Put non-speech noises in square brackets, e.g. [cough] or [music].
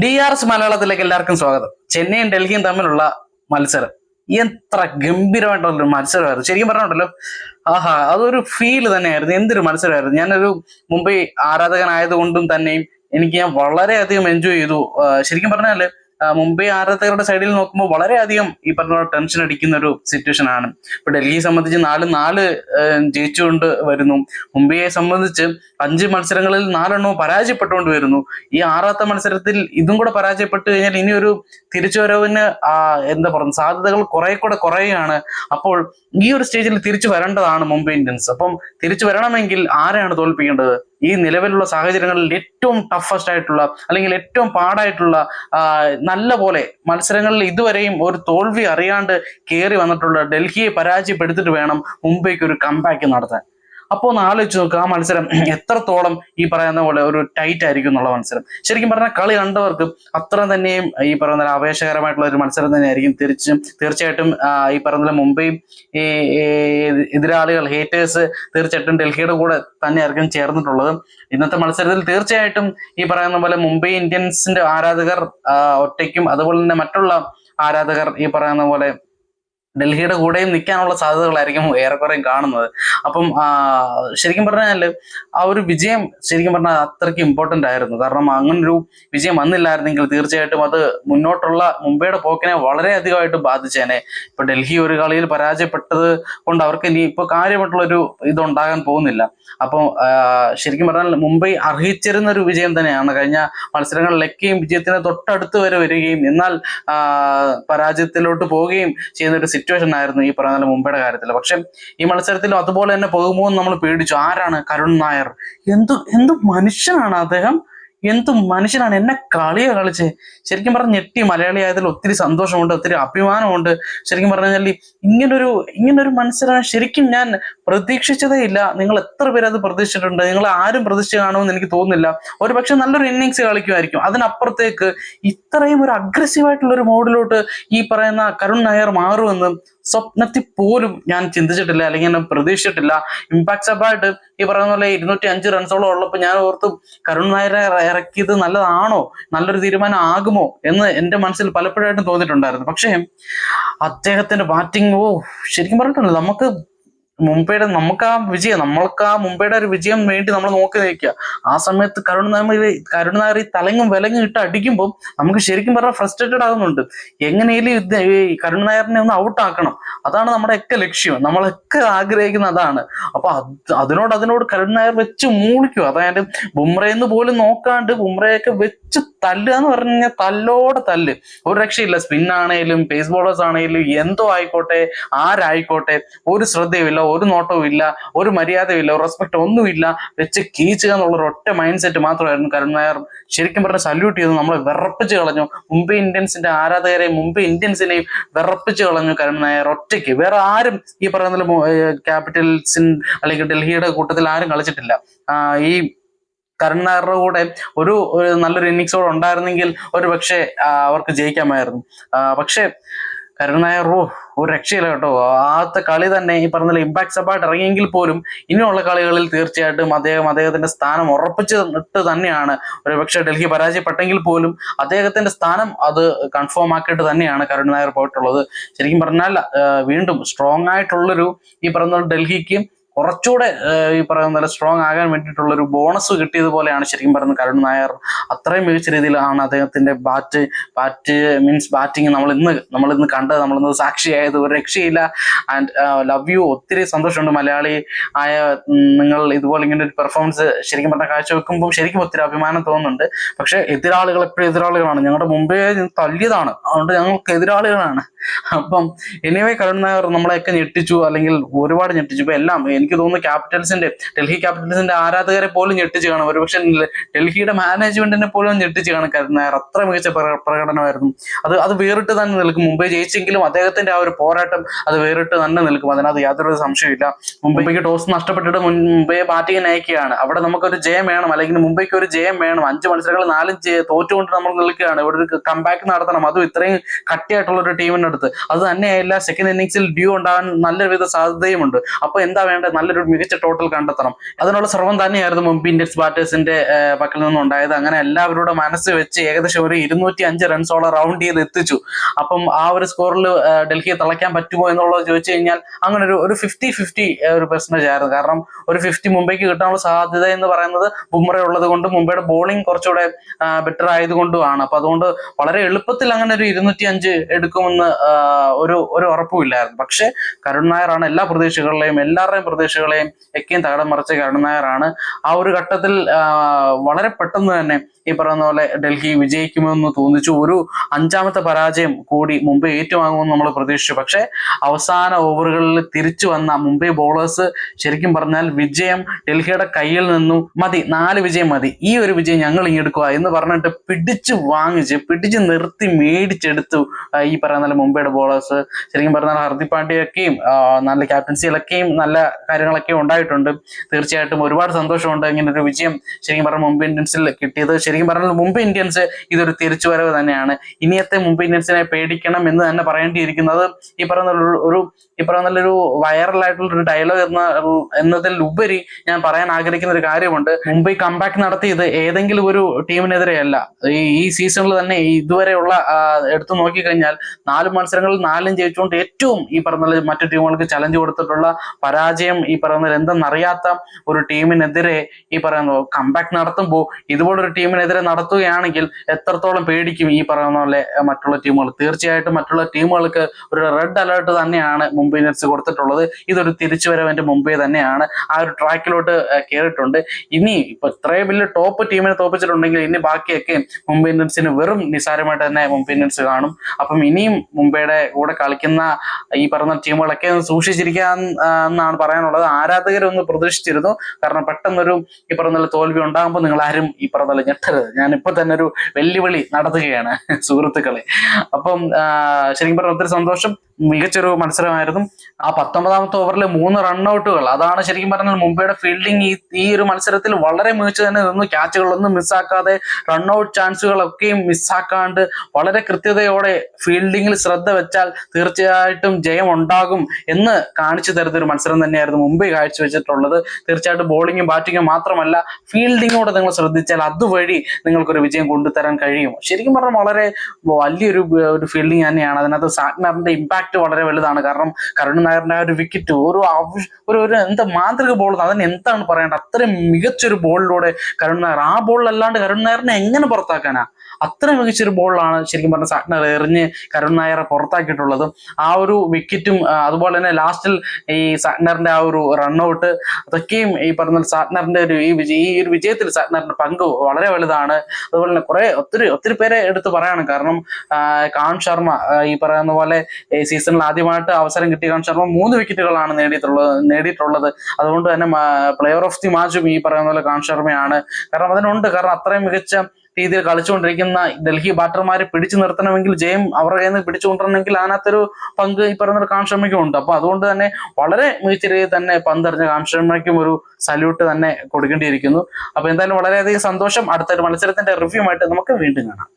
D R S മലയാളത്തിലേക്ക് എല്ലാവർക്കും സ്വാഗതം. ചെന്നൈയും ഡൽഹിയും തമ്മിലുള്ള മത്സരം. എത്ര ഗംഭീരമായിട്ടുള്ള മത്സരമായിരുന്നു. ശരിക്കും പറഞ്ഞിട്ടല്ലോ ആഹാ അതൊരു ഫീൽ തന്നെയായിരുന്നു. എന്തൊരു മത്സരമായിരുന്നു. ഞാനൊരു മുംബൈ ആരാധകനായതുകൊണ്ടും തന്നെയും എനിക്ക് ഞാൻ വളരെയധികം എൻജോയ് ചെയ്തു. ശരിക്കും പറഞ്ഞാൽ മുംബൈ ആരാധകരുടെ സൈഡിൽ നോക്കുമ്പോൾ വളരെയധികം ഈ പറഞ്ഞ ടെൻഷൻ അടിക്കുന്ന ഒരു സിറ്റുവേഷൻ ആണ്. ഇപ്പൊ ഡൽഹിയെ സംബന്ധിച്ച് നാല് നാല് ജയിച്ചുകൊണ്ട് വരുന്നു. മുംബൈയെ സംബന്ധിച്ച് അഞ്ച് മത്സരങ്ങളിൽ നാലെണ്ണവും പരാജയപ്പെട്ടുകൊണ്ട് വരുന്നു. ഈ ആറാമത്തെ മത്സരത്തിൽ ഇതും കൂടെ പരാജയപ്പെട്ടു കഴിഞ്ഞാൽ ഇനി ഒരു തിരിച്ചുവരവിന് എന്താ പറയുക സാധ്യതകൾ കുറെ കൂടെ കുറയുകയാണ്. അപ്പോൾ ഈ ഒരു സ്റ്റേജിൽ തിരിച്ചു വരേണ്ടതാണ് മുംബൈ ഇന്ത്യൻസ്. അപ്പം തിരിച്ചു വരണമെങ്കിൽ ആരെയാണ് തോൽപ്പിക്കേണ്ടത്? ഈ നിലവിലുള്ള സാഹചര്യങ്ങളിൽ ഏറ്റവും ടഫസ്റ്റ് ആയിട്ടുള്ള അല്ലെങ്കിൽ ഏറ്റവും പാടായിട്ടുള്ള നല്ല പോലെ മത്സരങ്ങളിൽ ഇതുവരെയും ഒരു തോൽവി അറിയാണ്ട് കയറി വന്നിട്ടുള്ള ഡൽഹിയെ പരാജയപ്പെടുത്തിട്ട് വേണം മുംബൈക്ക് ഒരു കംബാക്ക് നടത്താൻ. അപ്പോൾ ഒന്ന് ആലോചിച്ച് നോക്കുക ആ മത്സരം [clears throat] എത്രത്തോളം ഈ പറയുന്ന പോലെ ഒരു ടൈറ്റ് ആയിരിക്കും എന്നുള്ള മത്സരം. ശരിക്കും പറഞ്ഞാൽ കളി കണ്ടവർക്ക് അത്ര തന്നെയും ഈ പറയുന്ന ആവേശകരമായിട്ടുള്ള ഒരു മത്സരം തന്നെയായിരിക്കും തിരിച്ചും തീർച്ചയായിട്ടും ഈ പറയുന്ന മുംബൈ എതിരാളികൾ ഹേറ്റേഴ്സ് തീർച്ചയായിട്ടും ഡൽഹിയുടെ കൂടെ തന്നെയായിരിക്കും ചേർന്നിട്ടുള്ളത്. ഇന്നത്തെ മത്സരത്തിൽ തീർച്ചയായിട്ടും ഈ പറയുന്ന പോലെ മുംബൈ ഇന്ത്യൻസിന്റെ ആരാധകർ ഒറ്റയ്ക്കും അതുപോലെ തന്നെ മറ്റുള്ള ആരാധകർ ഈ പറയുന്ന പോലെ ഡൽഹിയുടെ കൂടെയും നിൽക്കാനുള്ള സാധ്യതകളായിരിക്കും ഏറെക്കുറെ കാണുന്നത്. അപ്പം ശരിക്കും പറഞ്ഞാൽ ആ ഒരു വിജയം ശരിക്കും പറഞ്ഞാൽ അത്രയ്ക്ക് ഇമ്പോർട്ടന്റ് ആയിരുന്നു. കാരണം അങ്ങനൊരു വിജയം വന്നില്ലായിരുന്നെങ്കിൽ തീർച്ചയായിട്ടും അത് മുന്നോട്ടുള്ള മുംബൈയുടെ പോക്കിനെ വളരെയധികമായിട്ട് ബാധിച്ചേനെ. ഇപ്പൊ ഡൽഹി ഒരു കളിയിൽ പരാജയപ്പെട്ടത് കൊണ്ട് അവർക്ക് ഇനി ഇപ്പോൾ കാര്യമായിട്ടുള്ളൊരു ഇതുണ്ടാകാൻ പോകുന്നില്ല. അപ്പം ശരിക്കും പറഞ്ഞാൽ മുംബൈ അർഹിച്ചിരുന്ന ഒരു വിജയം തന്നെയാണ്. കഴിഞ്ഞ മത്സരങ്ങളിലൊക്കെയും വിജയത്തിന് തൊട്ടടുത്ത് വരെ വരികയും എന്നാൽ പരാജയത്തിലോട്ട് പോവുകയും ചെയ്യുന്ന ഒരു ആയിരുന്നു ഈ പറയുന്ന മുമ്പേടെ കാര്യത്തിൽ പക്ഷെ ഈ മത്സരത്തിൽ അതുപോലെ തന്നെ പോകുമോ എന്ന് നമ്മൾ പേടിച്ചു. ആരാണ് കരുൺ നായർ? എന്ത് എന്ത് മനുഷ്യനാണ് അദ്ദേഹം? എന്തു മനുഷ്യനാണ്. എന്നെ കളിയാ കളിച്ച്. ശരിക്കും പറഞ്ഞ ഞെട്ടി. മലയാളി ആയതിൽ ഒത്തിരി സന്തോഷമുണ്ട് ഒത്തിരി അഭിമാനമുണ്ട്. ശരിക്കും പറഞ്ഞു കഴിഞ്ഞാൽ ഇങ്ങനൊരു ഇങ്ങനൊരു മത്സരം ശരിക്കും ഞാൻ പ്രതീക്ഷിച്ചതേ ഇല്ല. നിങ്ങൾ എത്ര പേര് അത് പ്രതീക്ഷിച്ചിട്ടുണ്ട്? നിങ്ങൾ ആരും പ്രതീക്ഷിച്ച് കാണുമെന്ന് എനിക്ക് തോന്നുന്നില്ല. ഒരു പക്ഷെ നല്ലൊരു ഇന്നിങ്സ് കളിക്കുമായിരിക്കും. അതിനപ്പുറത്തേക്ക് ഇത്രയും ഒരു അഗ്രസീവ് ആയിട്ടുള്ള ഒരു മോഡിലോട്ട് ഈ പറയുന്ന കരുൺ നായർ മാറുമെന്ന് സ്വപ്നത്തിൽ പോലും ഞാൻ ചിന്തിച്ചിട്ടില്ല അല്ലെങ്കിൽ ഞാൻ പ്രതീക്ഷിച്ചിട്ടില്ല. ഇമ്പാക്ട് സബായിട്ട് ഈ പറയുന്ന പോലെ ഇരുന്നൂറ്റി അഞ്ച് റൺസോളം ഉള്ളപ്പോൾ ഞാൻ ഓർത്തും കരുൺ നായരെ ഇറക്കിയത് നല്ലതാണോ? നല്ലൊരു തീരുമാനം ആകുമോ? എന്ന് എന്റെ മനസ്സിൽ പലപ്പോഴായിട്ടും തോന്നിയിട്ടുണ്ടായിരുന്നു. പക്ഷേ അദ്ദേഹത്തിന്റെ ബാറ്റിംഗ് ഓ ശരിക്കും പറഞ്ഞിട്ടുണ്ട് നമുക്ക് മുംബൈയുടെ നമുക്ക് ആ വിജയം നമ്മൾക്ക് ആ മുംബൈയുടെ ഒരു വിജയം വേണ്ടി നമ്മൾ നോക്കി നിൽക്കുക. ആ സമയത്ത് കരുൺ കരുണനാരി തലങ്ങും വിലങ്ങും ഇട്ട് അടിക്കുമ്പോൾ നമുക്ക് ശരിക്കും പറഞ്ഞാൽ ഫ്രസ്ട്രേറ്റഡ് ആകുന്നുണ്ട്. എങ്ങനെയും ഈ കരുണനായറിനെ ഒന്ന് ഔട്ട് ആക്കണം. അതാണ് നമ്മുടെ ഒക്കെ ലക്ഷ്യം. നമ്മളൊക്കെ ആഗ്രഹിക്കുന്ന അതാണ്. അപ്പൊ അതിനോട് അതിനോട് കരുണനായർ വെച്ച് മൂളിക്കും അതായത് ബുംറയെന്ന് പോലും നോക്കാണ്ട് ബുംറയൊക്കെ വെച്ച് തല്ലുക എന്ന് പറഞ്ഞാൽ തല്ലോടെ തല്ല്. ഒരു രക്ഷയില്ല. സ്പിൻ പേസ് ബോളേഴ്സ് ആണേലും എന്തോ ആയിക്കോട്ടെ ആരായിക്കോട്ടെ ഒരു ശ്രദ്ധയുമില്ല. ഒരു നോട്ടവും ഇല്ല ഒരു മര്യാദയും ഇല്ല ഒരു റെസ്പെക്ട് ഒന്നുമില്ല വെച്ച് കീച്ചുക എന്നുള്ള ഒറ്റ മൈൻഡ് സെറ്റ് മാത്രമായിരുന്നു കരുൺ നായർ. ശരിക്കും പറഞ്ഞ സല്യൂട്ട് ചെയ്തു നമ്മളെ വിറപ്പിച്ച് കളഞ്ഞു. മുംബൈ ഇന്ത്യൻസിന്റെ ആരാധകരെയും മുംബൈ ഇന്ത്യൻസിനെയും വിറപ്പിച്ച് കളഞ്ഞു കരുൺ നായർ ഒറ്റയ്ക്ക്. വേറെ ആരും ഈ പറയുന്ന ക്യാപിറ്റൽസിൻ അല്ലെങ്കിൽ ഡൽഹിയുടെ കൂട്ടത്തിൽ ആരും കളിച്ചിട്ടില്ല. ഈ കരുൺ നായരുടെ കൂടെ ഒരു നല്ലൊരു ഇന്നിങ്സോടെ ഉണ്ടായിരുന്നെങ്കിൽ ഒരു പക്ഷേ അവർക്ക് ജയിക്കാമായിരുന്നു. പക്ഷേ കരുൺ നായർ ഓ ഒരു രക്ഷയില്ല കേട്ടോ. ആദ്യത്തെ കളി തന്നെ ഈ പറഞ്ഞ ഇമ്പാക്ട് സബായിട്ട് ഇറങ്ങിയെങ്കിൽ പോലും ഇനിയുള്ള കളികളിൽ തീർച്ചയായിട്ടും അദ്ദേഹം അദ്ദേഹത്തിന്റെ സ്ഥാനം ഉറപ്പിച്ചിട്ട് തന്നെയാണ്. ഒരുപക്ഷെ ഡൽഹി പരാജയപ്പെട്ടെങ്കിൽ പോലും അദ്ദേഹത്തിന്റെ സ്ഥാനം അത് കൺഫേം ആക്കിയിട്ട് തന്നെയാണ് കരുൺ നായർ പോയിട്ടുള്ളത്. ശരിക്കും പറഞ്ഞാൽ വീണ്ടും സ്ട്രോങ് ആയിട്ടുള്ളൊരു ഈ പറഞ്ഞ ഡൽഹിക്ക് കുറച്ചുകൂടെ ഈ പറയുന്ന പോലെ സ്ട്രോങ് ആകാൻ വേണ്ടിയിട്ടുള്ള ഒരു ബോണസ് കിട്ടിയതുപോലെയാണ് ശരിക്കും പറയുന്നത് കരുൺ നായർ. അത്രയും മികച്ച രീതിയിലാണ് അദ്ദേഹത്തിന്റെ ബാറ്റ് ബാറ്റ് മീൻസ് ബാറ്റിംഗ് നമ്മൾ ഇന്ന് നമ്മൾ ഇന്ന് കണ്ടത്. നമ്മൾ ഇന്ന് സാക്ഷിയായത് ഒരു രക്ഷയില്ല. ആൻഡ് ലവ് യു ഒത്തിരി സന്തോഷമുണ്ട് മലയാളി ആയ നിങ്ങൾ ഇതുപോലെ ഇങ്ങനെ ഒരു പെർഫോമൻസ് ശരിക്കും പറഞ്ഞ കാഴ്ച വെക്കുമ്പോൾ ശരിക്കും ഒത്തിരി അഭിമാനം തോന്നുന്നുണ്ട്. പക്ഷെ എതിരാളികൾ എപ്പോഴും എതിരാളികളാണ്. ഞങ്ങളുടെ മുമ്പേ തല്ലിയതാണ്. അതുകൊണ്ട് ഞങ്ങൾക്ക് എതിരാളികളാണ്. അപ്പം എനിവേ കരുൺ നായർ നമ്മളെയൊക്കെ ഞെട്ടിച്ചു അല്ലെങ്കിൽ ഒരുപാട് ഞെട്ടിച്ചു. ഇപ്പൊ എല്ലാം എനിക്ക് തോന്നുന്നു ക്യാപിറ്റൽസിന്റെ ഡൽഹി ക്യാപിറ്റൽസിന്റെ ആരാധകരെ പോലും ഞെട്ടിച്ച് കാണും. ഒരുപക്ഷെ ഡൽഹിയുടെ മാനേജ്മെന്റിനെ പോലും ഞെട്ടിച്ച് കാണും. നായർ അത്ര മികച്ച പ്രകടനമായിരുന്നു. അത് അത് വേറിട്ട് തന്നെ നിൽക്കും. മുംബൈ ജയിച്ചെങ്കിലും അദ്ദേഹത്തിന്റെ ആ ഒരു പോരാട്ടം അത് വേറിട്ട് തന്നെ നിൽക്കും. അതിനകത്ത് യാതൊരു സംശയമില്ല മുംബൈക്ക് ടോസ് നഷ്ടപ്പെട്ടിട്ട് മുംബൈ മുംബൈയെ നയിക്കുകയാണ് അയക്കുകയാണ്. അവിടെ നമുക്കൊരു ജയം വേണം. അല്ലെങ്കിൽ മുംബൈക്ക് ഒരു ജയം വേണം. അഞ്ച് മത്സരങ്ങൾ നാലും തോറ്റുകൊണ്ട് നമ്മൾ നിൽക്കുകയാണ്. ഇവിടെ ഒരു കംബാക്ക് നടത്തണം. അതും ഇത്രയും കട്ടിയായിട്ടുള്ള ഒരു ടീമിന്റെ അടുത്ത് അത് തന്നെയല്ല സെക്കൻഡ് ഇന്നിങ്സിൽ ഡ്യൂ ഉണ്ടാകാൻ നല്ല വിധ സാധ്യതയുമുണ്ട്. അപ്പൊ എന്താ വേണ്ടത്? നല്ലൊരു മികച്ച ടോട്ടൽ കണ്ടെത്തണം. അതിനുള്ള ശ്രമം തന്നെയായിരുന്നു മുമ്പ് ഇന്ത്യൻസ് ബാറ്റേഴ്സിന്റെ പക്കൽ നിന്നുണ്ടായത് അങ്ങനെ എല്ലാവരുടെ മനസ്സ് വെച്ച് ഏകദേശം ഒരു ഇരുന്നൂറ്റി അഞ്ച് റൺസോളം റൗണ്ട് ചെയ്ത് എത്തിച്ചു. അപ്പം ആ ഒരു സ്കോറിൽ ഡൽഹിയെ തിളയ്ക്കാൻ പറ്റുമോ എന്നുള്ളത് ചോദിച്ചു കഴിഞ്ഞാൽ അങ്ങനെ ഒരു ഒരു ഫിഫ്റ്റി ഫിഫ്റ്റി ഒരു പെർസെന്റേജ് ആയിരുന്നു. കാരണം ഒരു ഫിഫ്റ്റി മുംബൈക്ക് കിട്ടാനുള്ള സാധ്യത എന്ന് പറയുന്നത് ബുംറ ഉള്ളത് കൊണ്ട് മുംബൈയുടെ ബോളിംഗ് കുറച്ചുകൂടെ ബെറ്റർ ആയതുകൊണ്ടുമാണ് അപ്പൊ അതുകൊണ്ട് വളരെ എളുപ്പത്തിൽ അങ്ങനെ ഒരു ഇരുന്നൂറ്റി അഞ്ച് എടുക്കുമെന്ന് ഒരു ഒരു ഉറപ്പുമില്ലായിരുന്നു പക്ഷെ കരുൺ നായർ ആണ് എല്ലാ പ്രതീക്ഷകളിലെയും എല്ലാവരുടെയും പ്രതീക്ഷകളെയും ഒക്കെയും തകടം മറിച്ച കരുൺ നായരാണ് ആ ഒരു ഘട്ടത്തിൽ വളരെ പെട്ടെന്ന് തന്നെ ഈ പറയുന്ന പോലെ ഡൽഹി വിജയിക്കുമെന്ന് തോന്നിച്ചു. ഒരു അഞ്ചാമത്തെ പരാജയം കൂടി മുംബൈ ഏറ്റുവാങ്ങുമെന്ന് നമ്മൾ പ്രതീക്ഷിച്ചു. പക്ഷേ അവസാന ഓവറുകളിൽ തിരിച്ചു വന്ന മുംബൈ ബോളേഴ്സ് ശരിക്കും പറഞ്ഞാൽ വിജയം ഡൽഹിയുടെ കയ്യിൽ നിന്നും മതി നാല് വിജയം മതി. ഈ ഒരു വിജയം ഞങ്ങൾ ഇങ്ങെടുക്കുക എന്ന് പറഞ്ഞിട്ട് പിടിച്ചു വാങ്ങിച്ച് പിടിച്ചു നിർത്തി മേടിച്ചെടുത്തു ഈ പറയുന്ന മുംബൈയുടെ ബോളേഴ്സ് ശരിക്കും പറഞ്ഞാൽ ഹർദിക് പാണ്ഡ്യയൊക്കെയും നല്ല ക്യാപ്റ്റൻസിയിലൊക്കെയും നല്ല കാര്യങ്ങളൊക്കെ ഉണ്ടായിട്ടുണ്ട്. തീർച്ചയായിട്ടും ഒരുപാട് സന്തോഷമുണ്ട് ഇങ്ങനെ ഒരു വിജയം ശരിക്കും പറഞ്ഞാൽ മുംബൈ ഇന്ത്യൻസിൽ കിട്ടിയത്. ശരിക്കും പറഞ്ഞാൽ മുംബൈ ഇന്ത്യൻസ് ഇതൊരു തിരിച്ചുവരവ് തന്നെയാണ്. ഇനിയത്തെ മുംബൈ ഇന്ത്യൻസിനെ പേടിക്കണം എന്ന് തന്നെ പറയേണ്ടിയിരിക്കുന്നത് ഈ പറയുന്ന ഒരു- ഒരു ഈ പറയുന്ന നല്ലൊരു വൈറൽ ആയിട്ടുള്ള ഒരു ഡയലോഗ് എന്ന എന്നതിലുപരി ഞാൻ പറയാൻ ആഗ്രഹിക്കുന്ന ഒരു കാര്യമുണ്ട്. മുംബൈ കംബാക്ക് നടത്തിയത് ഏതെങ്കിലും ഒരു ടീമിനെതിരെയല്ല. ഈ സീസണിൽ തന്നെ ഇതുവരെയുള്ള എടുത്തു നോക്കിക്കഴിഞ്ഞാൽ നാല് മത്സരങ്ങളിൽ നാലും ജയിച്ചുകൊണ്ട് ഏറ്റവും ഈ പറഞ്ഞ മറ്റു ടീമുകൾക്ക് ചലഞ്ച് കൊടുത്തിട്ടുള്ള പരാജയം ഈ പറയുന്ന എന്തെന്നറിയാത്ത ഒരു ടീമിനെതിരെ ഈ പറയുന്ന കംബാക്ക് നടത്തുമ്പോൾ ഇതുപോലൊരു ടീമിനെതിരെ നടത്തുകയാണെങ്കിൽ എത്രത്തോളം പേടിക്കും ഈ പറയുന്ന പോലെ മറ്റുള്ള ടീമുകൾ. തീർച്ചയായിട്ടും മറ്റുള്ള ടീമുകൾക്ക് ഒരു റെഡ് അലേർട്ട് തന്നെയാണ് മുംബൈ ഇന്ത്യൻസ് കൊടുത്തിട്ടുള്ളത്. ഇതൊരു തിരിച്ചുവരവന്റെ മുംബൈ തന്നെയാണ്. ആ ഒരു ട്രാക്കിലോട്ട് കയറിയിട്ടുണ്ട് ഇനി ഇപ്പൊ ഇത്രയും വലിയ ടോപ്പ് ടീമിനെ തോപ്പിച്ചിട്ടുണ്ടെങ്കിൽ ഇനി ബാക്കിയൊക്കെ മുംബൈ ഇന്ത്യൻസിന് വെറും നിസാരമായിട്ട് തന്നെ മുംബൈ ഇന്ത്യൻസ് കാണും. അപ്പം ഇനിയും മുംബൈയുടെ കൂടെ കളിക്കുന്ന ഈ പറഞ്ഞ ടീമുകളൊക്കെ സൂക്ഷിച്ചിരിക്കാൻ എന്നാണ് പറയാനുള്ളത്. ആരാധകരൊന്ന് പ്രതീക്ഷിച്ചിരുന്നു. കാരണം പെട്ടെന്നൊരു ഈ പറഞ്ഞ തോൽവി ഉണ്ടാകുമ്പോൾ നിങ്ങൾ ആരും ഈ പറഞ്ഞ ഞെട്ടരുത്. ഞാൻ ഇപ്പൊ തന്നെ ഒരു വെല്ലുവിളി നടത്തുകയാണ് സുഹൃത്തുക്കളെ. അപ്പം ശരിക്കും പറഞ്ഞ ഒത്തിരി സന്തോഷം. മികച്ചൊരു മത്സരമായിരുന്നു. ആ പത്തൊമ്പതാമത്തെ ഓവറിൽ മൂന്ന് റൺഔട്ടുകൾ അതാണ് ശരിക്കും പറഞ്ഞാൽ മുംബൈയുടെ ഫീൽഡിംഗ് ഈ ഈ ഒരു മത്സരത്തിൽ വളരെ മികച്ചു തന്നെ നിന്നു. ക്യാച്ചുകളൊന്നും മിസ്സാക്കാതെ റൺഔട്ട് ചാൻസുകളൊക്കെയും മിസ്സാക്കാണ്ട് വളരെ കൃത്യതയോടെ ഫീൽഡിങ്ങിൽ ശ്രദ്ധ വെച്ചാൽ തീർച്ചയായിട്ടും ജയം ഉണ്ടാകും എന്ന് കാണിച്ചു തരുന്ന ഒരു മത്സരം തന്നെയായിരുന്നു മുംബൈ കാഴ്ചവെച്ചിട്ടുള്ളത്. തീർച്ചയായിട്ടും ബോളിങ്ങും ബാറ്റിങ്ങും മാത്രമല്ല ഫീൽഡിങ്ങോടെ നിങ്ങൾ ശ്രദ്ധിച്ചാൽ അതുവഴി നിങ്ങൾക്കൊരു വിജയം കൊണ്ടുതരാൻ കഴിയും. ശരിക്കും പറഞ്ഞാൽ വളരെ വലിയൊരു ഒരു ഫീൽഡിംഗ് തന്നെയാണ്. അതിനകത്ത് സാറ്റ്നറിന്റെ ഇമ്പാക്ട് വളരെ വലുതാണ്. കാരണം കരുൺ നായറിന്റെ ആ ഒരു വിക്കറ്റ് ഒരു ഒരു ഒരു എന്താ മാന്ത്രിക ബോൾ അതിന് എന്താണ് പറയേണ്ടത്? അത്രയും മികച്ചൊരു ബോളിലൂടെ കരുൺ നായർ ആ ബോളിലല്ലാണ്ട് കരുൺ നായറിനെ എങ്ങനെ പുറത്താക്കാനാ? അത്ര മികച്ചൊരു ബോളാണ് ശരിക്കും പറഞ്ഞ സാറ്റ്നർ എറിഞ്ഞ് കരുൺ നായരെ പുറത്താക്കിയിട്ടുള്ളത്. ആ ഒരു വിക്കറ്റും അതുപോലെ തന്നെ ലാസ്റ്റിൽ ഈ സാറ്റ്നറിന്റെ ആ ഒരു റണ്ണൗട്ട് അതൊക്കെയും ഈ പറഞ്ഞ സാറ്റ്നറിന്റെ ഒരു ഈ വിജയ ഈ ഒരു വിജയത്തിൽ സാറ്റ്നറിന്റെ പങ്ക് വളരെ വലുതാണ്. അതുപോലെ തന്നെ കുറെ ഒത്തിരി ഒത്തിരി പേരെ എടുത്ത് പറയാണ്. കാരണം കാൺ ശർമ്മ ഈ പറയുന്ന പോലെ ഈ സീസണിൽ ആദ്യമായിട്ട് അവസരം കിട്ടിയ ശർമ്മ മൂന്ന് വിക്കറ്റുകളാണ് നേടിയിട്ടുള്ളത് നേടിയിട്ടുള്ളത്. അതുകൊണ്ട് തന്നെ പ്ലെയർ ഓഫ് ദി മാച്ചും ഈ പറയുന്ന പോലെ കാൺ ശർമ്മയാണ്. കാരണം അതിനുണ്ട്. കാരണം അത്രയും മികച്ച രീതിയിൽ കളിച്ചുകൊണ്ടിരിക്കുന്ന ഡൽഹി ബാറ്റർമാരെ പിടിച്ചു നിർത്തണമെങ്കിൽ ജയം അവരുടെ കയ്യിൽ നിന്ന് പിടിച്ചു കൊണ്ടുവരണമെങ്കിൽ അതിനകത്തൊരു പങ്ക് ഈ പറയുന്ന കാൺ ശർമ്മയ്ക്കും ഉണ്ട്. അപ്പൊ അതുകൊണ്ട് തന്നെ വളരെ മികച്ച രീതിയിൽ തന്നെ പന്തെറിഞ്ഞ ശർമ്മയ്ക്കും ഒരു സല്യൂട്ട് തന്നെ കൊടുക്കേണ്ടിയിരിക്കുന്നു. അപ്പൊ എന്തായാലും വളരെയധികം സന്തോഷം. അടുത്തൊരു മത്സരത്തിന്റെ റിവ്യൂ ആയിട്ട് നമുക്ക് വീണ്ടും കാണാം.